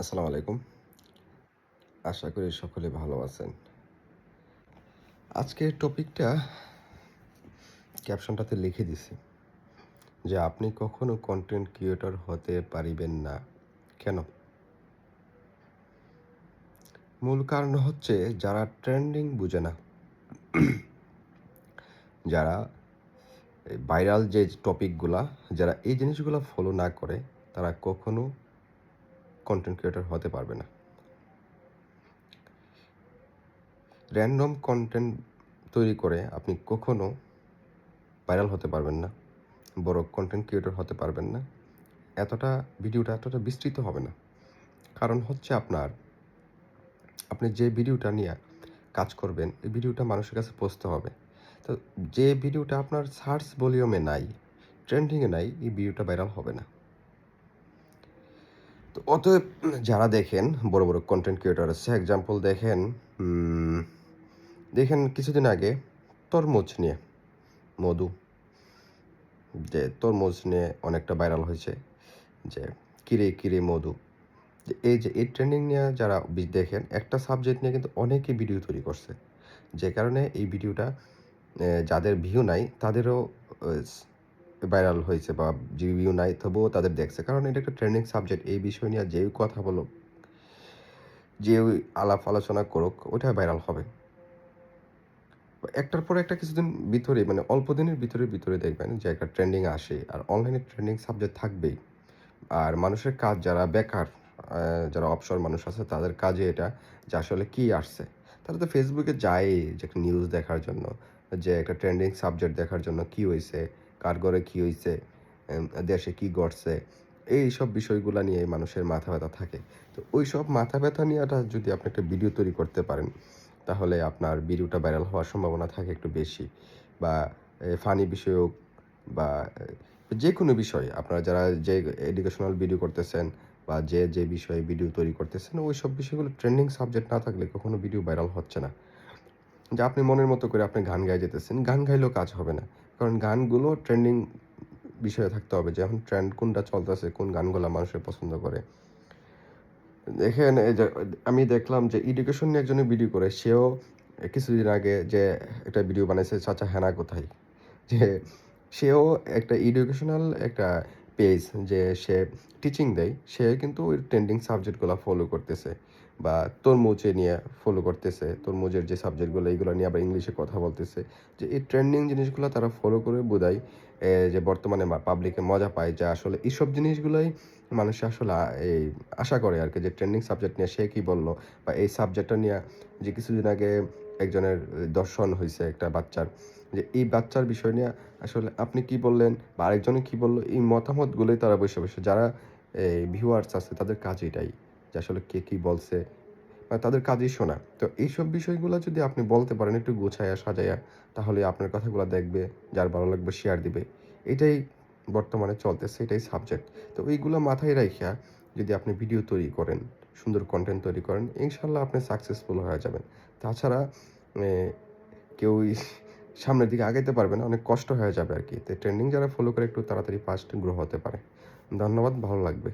আসসালামু আলাইকুম। আশা করি সকলে ভালো আছেন। আজকের টপিকটা ক্যাপশনটাতে লিখে দিছি যে আপনি কখনো কন্টেন্ট ক্রিয়েটর হতে পারিবেন না। কেন? মূল কারণ হচ্ছে যারা ট্রেন্ডিং বুঝে না। যারা ভাইরাল যে টপিকগুলা যারা এই জিনিসগুলো ফলো না করে, তারা কখনো কন্টেন্ট ক্রিয়েটর হতে পারবে না। র্যান্ডম কন্টেন্ট তৈরি করে আপনি কখনো ভাইরাল হতে পারবেন না, বড় কন্টেন্ট ক্রিয়েটর হতে পারবেন না, এতটা ভিডিওটা এতটা বিস্তৃত হবে না। কারণ হচ্ছে আপনার, আপনি যে ভিডিওটা নিয়ে কাজ করবেন, এই ভিডিওটা মানুষের কাছে পৌঁছতে হবে। তো যে ভিডিওটা আপনার সার্চ ভলিউমে নাই ট্রেন্ডিংয়ে নাই, এই ভিডিওটা ভাইরাল হবে না। তো অতএব যারা দেখেন, বড় বড় কন্টেন্ট ক্রিয়েটর আছে এক্সাম্পল দেখেন দেখেন কিছুদিন আগে তরমুজ নিয়ে, মধু, যে তরমুজ নিয়ে অনেকটা ভাইরাল হয়েছে, যে কিরে কিরে মধু এই যে এই ট্রেন্ডিং নিয়ে যারা দেখেন, একটা সাবজেক্ট নিয়ে কিন্তু অনেকে ভিডিও তৈরি করছে, যে কারণে এই ভিডিওটা যাদের ভিউ নাই, তাদেরও ভাইরাল হয়েছে বা যে ভিউ নাই, তবুও তাদের দেখছে। কারণ এটা একটা ট্রেন্ডিং সাবজেক্ট এই বিষয় নিয়ে যে কথা বলো, যে আলাপ আলোচনা করুক ওটা ভাইরাল হবে। একটার পর একটা কিছুদিন ভিতরে মানে অল্প দিনের ভিতরে ভিতরে দেখবেন যে একটা ট্রেন্ডিং আসে। আর অনলাইনে ট্রেন্ডিং সাবজেক্ট থাকবেই। আর মানুষের কাজ যারা বেকার যারা অবসর মানুষ আছে, তাদের কাজে এটা যে আসলে কি আসছে। তারা তো ফেসবুকে যায় যে একটা নিউজ দেখার জন্য, যে একটা ট্রেন্ডিং সাবজেক্ট দেখার জন্য কি হয়েছে কার ঘরে কী হয়েছে দেশে কি ঘটছে, এই সব বিষয়গুলো নিয়ে মানুষের মাথা ব্যথা থাকে। তো ওই সব মাথা ব্যথা নিয়েটা যদি আপনি একটা ভিডিও তৈরি করতে পারেন, তাহলে আপনার ভিডিওটা ভাইরাল হওয়ার সম্ভাবনা থাকে একটু বেশি। বা ফানি বিষয় হোক বা যে কোনো বিষয়ে, আপনারা যারা যে এডুকেশনাল ভিডিও করতেছেন বা যে যে বিষয়ে ভিডিও তৈরি করতেছেন, ওই সব বিষয়গুলো ট্রেন্ডিং সাবজেক্ট না থাকলে কখনো ভিডিও ভাইরাল হচ্ছে না। যে আপনি মনের মতো করে আপনি গান গাই যেতেছেন, গান গাইলেও কাজ হবে না। কারণ গানগুলো ট্রেন্ডিং বিষয়ে থাকতে হবে যে এখন ট্রেন্ড কোনটা চলতেছে, কোন গানগুলো মানুষের পছন্দ করে। দেখেন আমি দেখলাম যে এডুকেশন নিয়ে একজনের ভিডিও করে, সেও কিছুদিন আগে যে একটা ভিডিও বানাইছে, চাচা হেনা কোথায়? যে সেও একটা এডুকেশনাল একটা পেজ যে সে টিচিং দেয়, সে কিন্তু ওই ট্রেন্ডিং সাবজেক্টগুলো ফলো করতেছে। বা তরমুজে নিয়ে ফলো করতেছে, তরমুজের যে সাবজেক্টগুলো এইগুলো নিয়ে আবার ইংলিশে কথা বলতেছে। যে এই ট্রেন্ডিং জিনিসগুলো তারা ফলো করে বোধায় যে বর্তমানে পাবলিকে মজা পায় যে আসলে এইসব জিনিসগুলোই মানুষ আসলে এই আশা করে আর কি যে ট্রেন্ডিং সাবজেক্ট নিয়ে সে কী বলল বা এই সাবজেক্টটা নিয়ে যে কিছুদিন আগে একজনের দর্শন হয়েছে একটা বাচ্চার, যে এই বাচ্চার বিষয় নিয়ে আসলে আপনি কি বললেন বা আরেকজনে কি বলল, এই মতামতগুলোই তারা বসে বসে, যারা এই ভিউয়ার্স আছে তাদের কাজ এটাই যে আসলে কে কি বলছে বা তাদের কাজই শোনা। তো এইসব বিষয়গুলো যদি আপনি বলতে পারেন একটু গোছায়া সাজায়া তাহলে আপনার কথাগুলো দেখবে যার ভালো লাগবে শেয়ার দিবে। এটাই বর্তমানে চলতেছে এটাই সাবজেক্ট তো এইগুলো মাথায় রাখিয়া যদি আপনি ভিডিও তৈরি করেন সুন্দর কন্টেন্ট তৈরি করেন ইনশাল্লাহ আপনি সাকসেসফুল হয়ে যাবেন। তাছাড়া এ, কেউই সামনের দিকে আগাইতে পারবে না অনেক কষ্ট হয়ে যাবে আর কি। তো ট্রেন্ডিং যারা ফলো করে একটু তাড়াতাড়ি ফার্স্ট গ্রো হতে পারে। ধন্যবাদ ভালো লাগবে।